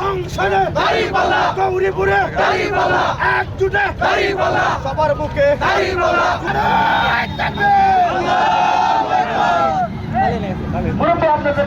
সংসদে গৌরীপুরে একজুটে সবার মুখে নারায় তাকবীর। আপনাদের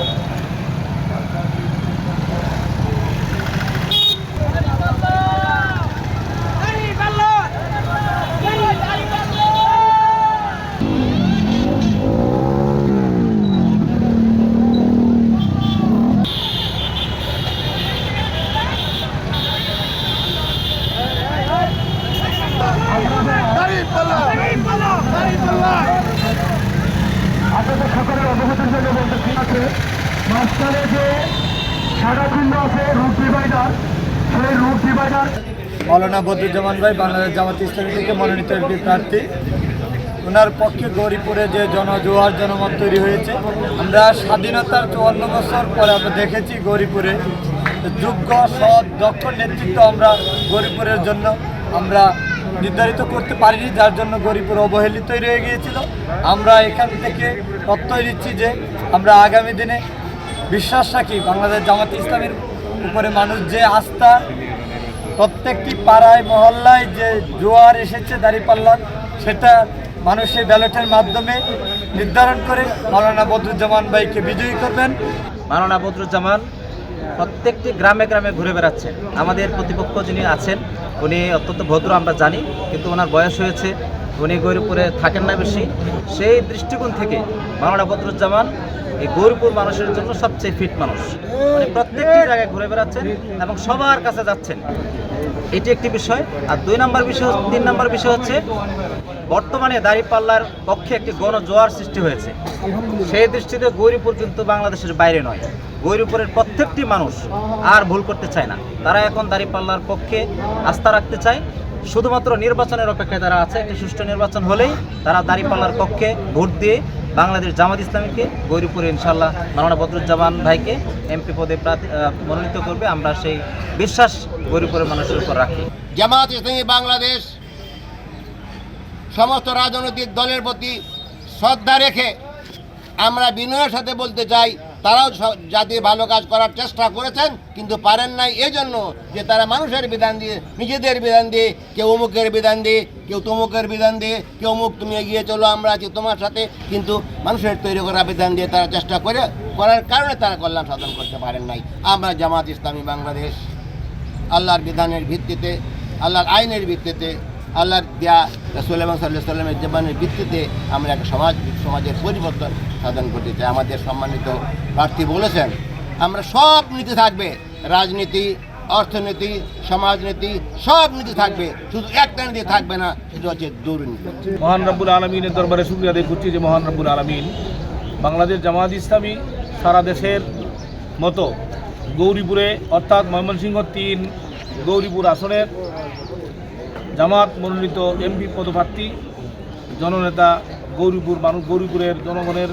মৌলানা বদরুজ্জামান ভাই বাংলাদেশ জামাত ইসলামী থেকে মনোনীত এমপি প্রার্থী। ওনার পক্ষে গৌরীপুরে যে জনজোয়ার জনমত তৈরি হয়েছে, আমরা স্বাধীনতার চুয়ান্ন বছর পরে আমরা দেখেছি গৌরীপুরে। যোগ্য, সৎ, দক্ষ নেতৃত্ব আমরা গৌরীপুরের জন্য আমরা নির্ধারিত করতে পারিনি, যার জন্য গৌরীপুর অবহেলিত রয়ে গিয়েছিল। আমরা এখান থেকে প্রত্যয় দিচ্ছি যে আমরা আগামী দিনে বিশ্বাস রাখি, বাংলাদেশ জামাত ইসলামের উপরে মানুষ যে আস্থা, প্রত্যেকটি পাড়ায়, মহল্লায় যে জোয়ার এসেছে দাঁড়িপাল্লার, সেটা মানুষের ব্যালটের মাধ্যমে নির্ধারণ করে মাওলানা বদরুজ্জামান ভাইকে বিজয়ী করবেন। মাওলানা বদরুজ্জামান প্রত্যেকটি গ্রামে গ্রামে ঘুরে বেড়াচ্ছেন আমাদের প্রতিপক্ষ যিনি আছেন, উনি অত্যন্ত ভদ্র, আমরা জানি, কিন্তু ওনার বয়স হয়েছে উনি গৌরীপুরে থাকেন না বেশি। সেই দৃষ্টিকোণ থেকে মাওলানা বদরুজ্জামান এই গৌরীপুর মানুষের জন্য সবচেয়ে ফিট মানুষ। উনি প্রত্যেকটি জায়গায় ঘুরে বেড়াচ্ছেন এবং সবার কাছে যাচ্ছেন। এটি একটি বিষয়। আর দুই নম্বর বিষয় তিন নম্বর বিষয় হচ্ছে, বর্তমানে দাঁড়িপাল্লার পক্ষে একটি গণজোয়ার সৃষ্টি হয়েছে। সেই দৃষ্টিতে গৌরীপুর কিন্তু বাংলাদেশের বাইরে নয়। গৌরীপুরের প্রত্যেকটি মানুষ আর ভুল করতে চায় না। তারা এখন দাঁড়িপাল্লার পক্ষে আস্থা রাখতে চায়। শুধুমাত্র নির্বাচনের অপেক্ষায় তারা আছে। একটি সুষ্ঠু নির্বাচন হলেই তারা দাঁড়িপাল্লার পক্ষে ভোট দিয়ে বাংলাদেশ জামাত ইসলামীকে গৌরীপুরে ইনশাল্লাহ মাওলানা বদরুজ্জামান ভাইকে এমপি পদে মনোনীত করবে। আমরা সেই বিশ্বাস গৌরীপুরের মানুষের উপর রাখি। জামাত ইসলামী বাংলাদেশ সমস্ত রাজনৈতিক দলের প্রতি শ্রদ্ধা রেখে আমরা বিনয়ের সাথে বলতে চাই তারাও জাতীয় ভালো কাজ করার চেষ্টা করেছেন, কিন্তু পারেন নাই এই জন্য যে তারা মানুষের বিধান দিয়ে, নিজেদের বিধান দিয়ে, কেউ অমুকের বিধান দিয়ে, কেউ তমুকের বিধান দিয়ে, কেউ অমুক তুমি এগিয়ে চলো, আমরা আছি তোমার সাথে, কিন্তু মানুষের তৈরি করা বিধান দিয়ে তারা চেষ্টা করে, করার কারণে তারা কল্যাণ সাধন করতে পারেন নাই। আমরা জামাত ইসলামী বাংলাদেশ, আল্লাহর বিধানের ভিত্তিতে, আল্লাহর আইনের ভিত্তিতে, আল্লাহর দেয়া রসুল এবং সাল্লাহ সাল্লামের জীবনের ভিত্তিতে আমরা একটা সমাজ সমাজের পরিবর্তন সাধন চাই আমাদের সম্মানিত প্রার্থী বলেছেন, আমরা সব নীতি থাকবে। রাজনীতি, অর্থনীতি, সমাজনীতি, সব নীতি থাকবে। শুধু একটা নীতি থাকবে না, সেটা হচ্ছে দুর্নীতি। মহান রব্বুল আলমিনের দরবারে শুক্রিয়া আদায় করছি যে মহান রব্বুল আলমিন বাংলাদেশ জামাত ইসলামী সারা দেশের মতো গৌরীপুরে, অর্থাৎ ময়মনসিংহ তিন গৌরীপুর আসনের জামাত মনোনীত এমপি পদপ্রার্থী, জননেতা গৌরীপুর মানুষ গৌরীপুরের জনগণের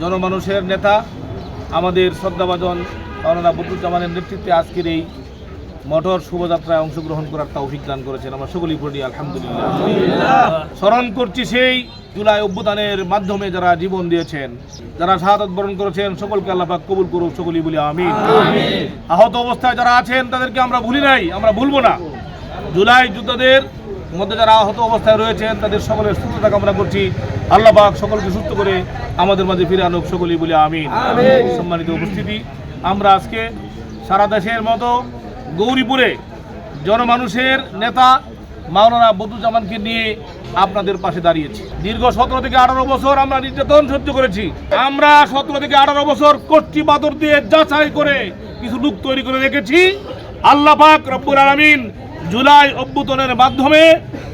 জনমানুষের নেতা আমাদের শ্রদ্ধাভাজন মাওলানা বদরুজ্জামানের নেতৃত্বে আজকের এই মোটর শোভাযাত্রায় অংশগ্রহণ করার তৌফিক দান করেছেন আমরা সকলেই পড়ি আলহামদুলিল্লাহ। স্মরণ করছি সেই জুলাই অভ্যুত্থানের মাধ্যমে যারা জীবন দিয়েছেন যারা শাহাদত বরণ করেছেন সকলকে আল্লাহাক কবুল করুক সকলেই বলি আমি আহত অবস্থায় যারা আছেন তাদেরকে আমরা ভুলি নাই আমরা ভুলবো না। জুলাই যোদ্ধাদের মধ্যে যারা আহত অবস্থায় রয়েছেন তাদের সকলের সুস্থতা কামনা করছি। আল্লাহ পাক সকলকে সুস্থ করে আমাদের মাঝে ফিরে আনুক সকলেই বলি আমিন। সম্মানিত উপস্থিতি আমরা আজকে সারা দেশের মতো গৌরীপুরে জনমানুষের নেতা মাওলানা বদুজ্জামানকে নিয়ে আপনাদের পাশে দাঁড়িয়েছি। দীর্ঘ সতেরো থেকে আঠারো বছর আমরা নির্যাতন সহ্য করেছি। আমরা সতেরো থেকে আঠারো বছর কষ্টি বাদর দিয়ে যাচাই করে কিছু লোক তৈরি করে রেখেছি। আল্লাহ পাক রব্বুল আলমিন জুলাই অভ্যুত্থানের মাধ্যমে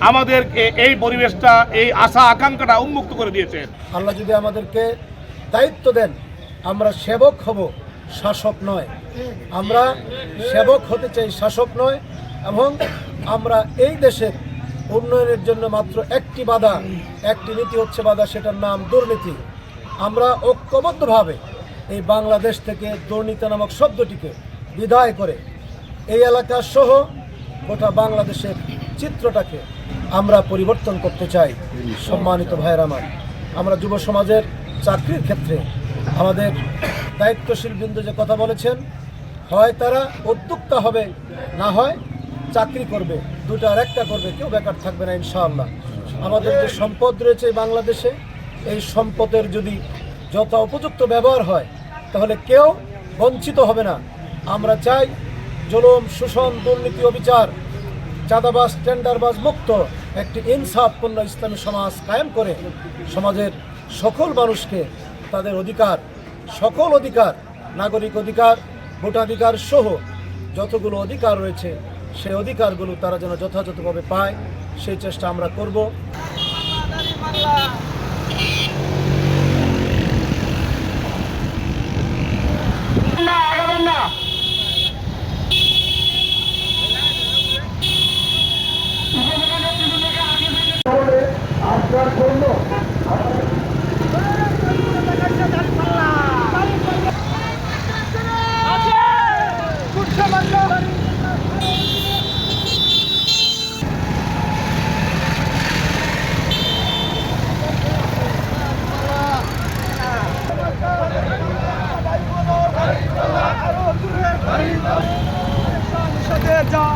আমাদেরকে এই পরিবেশটা, এই আশা, আকাঙ্ক্ষাটা উন্মুক্ত করে দিয়েছেন আল্লাহ যদি আমাদেরকে দায়িত্ব দেন, আমরা সেবক হব, শাসক নয়। আমরা সেবক হতে চাই, শাসক নয়, এবং আমরা এই দেশের উন্নয়নের জন্য মাত্র একটি বাধা, একটি নীতি হচ্ছে বাধা, সেটার নাম দুর্নীতি। আমরা ঐক্যবদ্ধভাবে এই বাংলাদেশ থেকে দুর্নীতি নামক শব্দটিকে বিদায় করে এই এলাকা সহ গোটা বাংলাদেশের চিত্রটাকে আমরা পরিবর্তন করতে চাই। সম্মানিত ভাইয়ের আমার আমরা যুব সমাজের চাকরির ক্ষেত্রে আমাদের দায়িত্বশীল বিন্দু যে কথা বলেছেন হয় তারা উদ্যোক্তা হবে না হয় চাকরি করবে দুটো আর একটা করবে কেউ বেকার থাকবে না ইনশাআল্লাহ। আমাদের যে সম্পদ রয়েছে বাংলাদেশে এই সম্পদের যদি যথা উপযুক্ত ব্যবহার হয় তাহলে কেউ বঞ্চিত হবে না। আমরা চাই জুলুম, শোষণ, দুর্নীতি, অবিচার, চাঁদাবাজ, টেন্ডারবাজ মুক্ত একটি ইনসাফপূর্ণ ইসলামী সমাজ কায়েম করে সমাজের সকল মানুষকে তাদের অধিকার, সকল অধিকার, নাগরিক অধিকার, ভোটাধিকার সহ যতগুলো অধিকার রয়েছে সেই অধিকারগুলো তারা যেন যথাযথভাবে পায় সেই চেষ্টা আমরা করব। Shut that down.